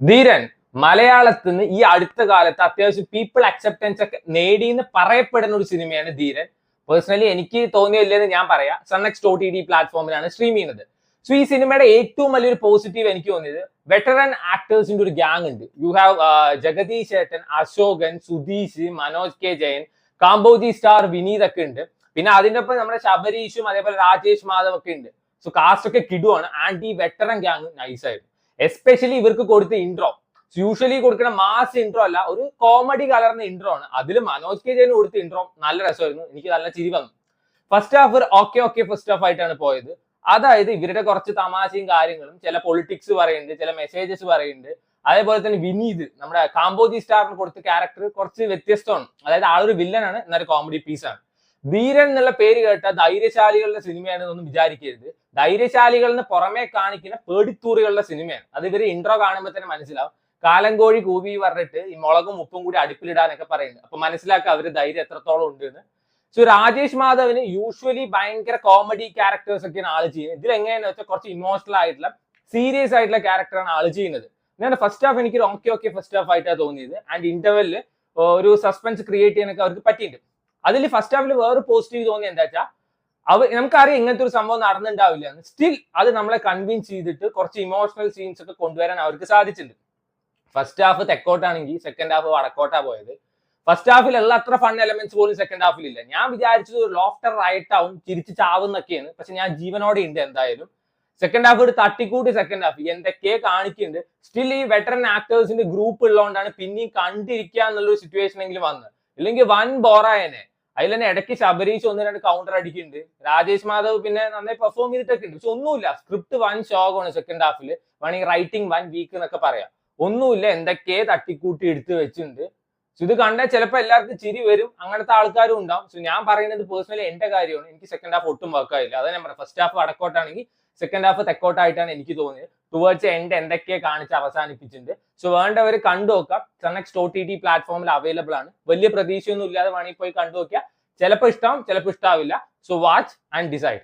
ധീരൻ മലയാളത്തിൽ നിന്ന് ഈ അടുത്ത കാലത്ത് അത്യാവശ്യം പീപ്പിൾ അക്സെപ്റ്റൻസ് ഒക്കെ നേടിയെന്ന് പറയപ്പെടുന്ന ഒരു സിനിമയാണ് ധീരൻ. പേഴ്സണലി എനിക്ക് തോന്നിയില്ലെന്ന് ഞാൻ പറയാം. Sun NXT O T T പ്ലാറ്റ്ഫോമിലാണ് stream ചെയ്യുന്നത്. സോ ഈ സിനിമയുടെ ഏറ്റവും വലിയൊരു പോസിറ്റീവ് എനിക്ക് തോന്നിയത് വെറ്ററൻ ആക്ടേഴ്സിന്റെ ഒരു ഗ്യാങ് ഉണ്ട്. യു ഹാവ് ജഗദീഷ് ചേട്ടൻ അശോകൻ സുധീഷ് മനോജ് കെ ജയൻ കാമ്പോജി സ്റ്റാർ വിനീത് ഒക്കെ ഉണ്ട്. പിന്നെ അതിന്റെ ഒപ്പം നമ്മുടെ ശബരീഷും അതേപോലെ രാജേഷ് മാധവ് ഒക്കെ ഉണ്ട്. സോ കാസ്റ്റ് ഒക്കെ കിടുവാണ്. ആൻഡ് ഈ വെറ്ററൻ ഗ്യാങ് നൈസായിരുന്നു എസ്പെഷ്യലി ഇവർക്ക് കൊടുത്ത ഇൻട്രോ യൂഷ്വലി കൊടുക്കുന്ന മാസ് ഇൻട്രോ അല്ല ഒരു കോമഡി കലർന്ന ഇൻട്രോ ആണ്. അതിൽ മനോജ് കെ ജയന് കൊടുത്ത ഇൻട്രോ നല്ല രസമായിരുന്നു. എനിക്ക് നല്ല ചിരി വന്നു. First half okay okay first half ആയിട്ടാണ് പോയത്. അതായത് ഇവരുടെ കുറച്ച് തമാശയും കാര്യങ്ങളും ചില പൊളിറ്റിക്സ് പറയുന്നുണ്ട് ചില മെസ്സേജസ് പറയുന്നുണ്ട്. അതേപോലെ തന്നെ വിനീത് നമ്മുടെ കാമ്പോജി സ്റ്റാറിന് കൊടുത്ത ക്യാരക്ടർ കുറച്ച് വ്യത്യസ്തമാണ്. അതായത് ആളൊരു വില്ലനാണ് എന്നൊരു കോമഡി പീസാണ് ധീരൻ എന്നുള്ള പേര് കേട്ട ധൈര്യശാലികളുടെ സിനിമയാണെന്ന് സിനിമയാണെന്നൊന്നും വിചാരിക്കരുത്. ധൈര്യശാലികളിന് പുറമെ കാണിക്കുന്ന പേടിത്തൂറികളുടെ സിനിമയാണ്. അത് ഇവർ ഇൻട്രോ കാണുമ്പോൾ തന്നെ മനസ്സിലാവും. കാലങ്കോഴി കൂവി പറഞ്ഞിട്ട് ഈ മുളകും ഉപ്പും കൂടി അടുപ്പിലിടാനൊക്കെ പറയുന്നത്. അപ്പൊ മനസ്സിലാക്കുക അവർ ധൈര്യം എത്രത്തോളം ഉണ്ട് എന്ന്. സോ രാജേഷ് മാധവന് യൂഷ്വലി ഭയങ്കര കോമഡി ക്യാരക്ടേഴ്സ് ഒക്കെയാണ് ആൾ ചെയ്യുന്നത്. ഇതിൽ എങ്ങനെയാണെന്ന് വെച്ചാൽ കുറച്ച് ഇമോഷണൽ ആയിട്ടുള്ള സീരിയസ് ആയിട്ടുള്ള ക്യാരക്ടറാണ് ആൾ ചെയ്യുന്നത്. ഞാൻ ഫസ്റ്റ് ഹാഫ് എനിക്ക് ഓക്കെ ഓക്കെ ഫസ്റ്റ് ഹാഫ് ആയിട്ടാണ് തോന്നിയത്. ആൻഡ് ഇന്റർവെല്ലിൽ ഒരു സസ്പെൻസ് ക്രിയേറ്റ് ചെയ്യാനൊക്കെ അവർക്ക് പറ്റിയിട്ടുണ്ട്. അതിൽ ഫസ്റ്റ് ഹാഫിൽ വേറെ പോസിറ്റീവ് തോന്നി എന്താ വെച്ചാൽ അവ നമുക്കറിയാം ഇങ്ങനത്തെ ഒരു സംഭവം നടന്നിട്ടുണ്ടാവില്ല സ്റ്റിൽ അത് നമ്മളെ കൺവിൻസ് ചെയ്തിട്ട് കുറച്ച് ഇമോഷണൽ സീൻസ് ഒക്കെ കൊണ്ടുവരാൻ അവർക്ക് സാധിച്ചിട്ടുണ്ട്. ഫസ്റ്റ് ഹാഫ് തെക്കോട്ടാണെങ്കിൽ സെക്കൻഡ് ഹാഫ് വടക്കോട്ടാ പോയത്. ഫസ്റ്റ് ഹാഫിലുള്ള അത്ര ഫൺ എലമെന്റ്സ് പോലും സെക്കൻഡ് ഹാഫിൽ ഇല്ല. ഞാൻ വിചാരിച്ചത് ഒരു ലോഫ്റ്റർ റൈറ്റാവും തിരിച്ചു ചാവുന്നൊക്കെയാണ്. പക്ഷെ ഞാൻ ജീവനോടെ ഉണ്ട് എന്തായാലും. സെക്കൻഡ് ഹാഫ് ഒരു തട്ടിക്കൂട്ടി സെക്കൻഡ് ഹാഫ് എന്തൊക്കെ കാണിക്കുന്നുണ്ട് സ്റ്റിൽ ഈ വെറ്ററൻ ആക്ടേഴ്സിന്റെ ഗ്രൂപ്പ് ഉള്ളതുകൊണ്ടാണ് പിന്നെയും കണ്ടിരിക്കുക എന്നുള്ളൊരു സിറ്റുവേഷൻ എങ്കിലും വന്നത്. ഇല്ലെങ്കിൽ വൻ ബോറായനെ. അതിൽ തന്നെ ഇടയ്ക്ക് ശബരീഷ് ഒന്ന് രണ്ട് കൗണ്ടർ അടിക്കുന്നുണ്ട്. രാജേഷ് മാധവ് പിന്നെ നന്നായി പെർഫോം ചെയ്തിട്ടൊക്കെ ഉണ്ട്. പക്ഷെ ഒന്നുമില്ല. സ്ക്രിപ്റ്റ് വൻ ശോകമാണ് സെക്കൻഡ് ഹാഫിൽ വേണമെങ്കിൽ റൈറ്റിംഗ് വൺ വീക്ക് എന്നൊക്കെ പറയാം. ഒന്നുമില്ല. എന്തൊക്കെ തട്ടിക്കൂട്ടി എടുത്തു വെച്ചിട്ടുണ്ട്. സോ ഇത് കണ്ടാൽ ചിലപ്പോൾ എല്ലാവർക്കും ചിരി വരും. അങ്ങനത്തെ ആൾക്കാരും ഉണ്ടാവും. സോ ഞാൻ പറയുന്നത് പേഴ്സണലി എന്റെ കാര്യമാണ്. എനിക്ക് സെക്കൻഡ് ഹാഫ് ഒട്ടും വർക്കായില്ല അതാണ് ഞാൻ പറയാം ഫസ്റ്റ് ഹാഫ് വടക്കോട്ടാണെങ്കിൽ സെക്കൻഡ് ഹാഫ് തെക്കോട്ടായിട്ടാണ് എനിക്ക് തോന്നിയത്. ടുവേർഡ്സ് എൻഡ് എന്തൊക്കെ കാണിച്ച് അവസാനിപ്പിച്ചിട്ടുണ്ട്. സോ വേണ്ടവർ കണ്ടു നോക്കാം. നെക്സ്റ്റ് ഒ ടി ടി പ്ലാറ്റ്ഫോമിൽ അവൈലബിൾ ആണ്. വലിയ പ്രതീക്ഷയൊന്നും ഇല്ലാതെ വേണമെങ്കിൽ പോയി കണ്ടു നോക്കിയാൽ ചിലപ്പോൾ ഇഷ്ടമാവും ചിലപ്പോൾ ഇഷ്ടാവില്ല. So watch and decide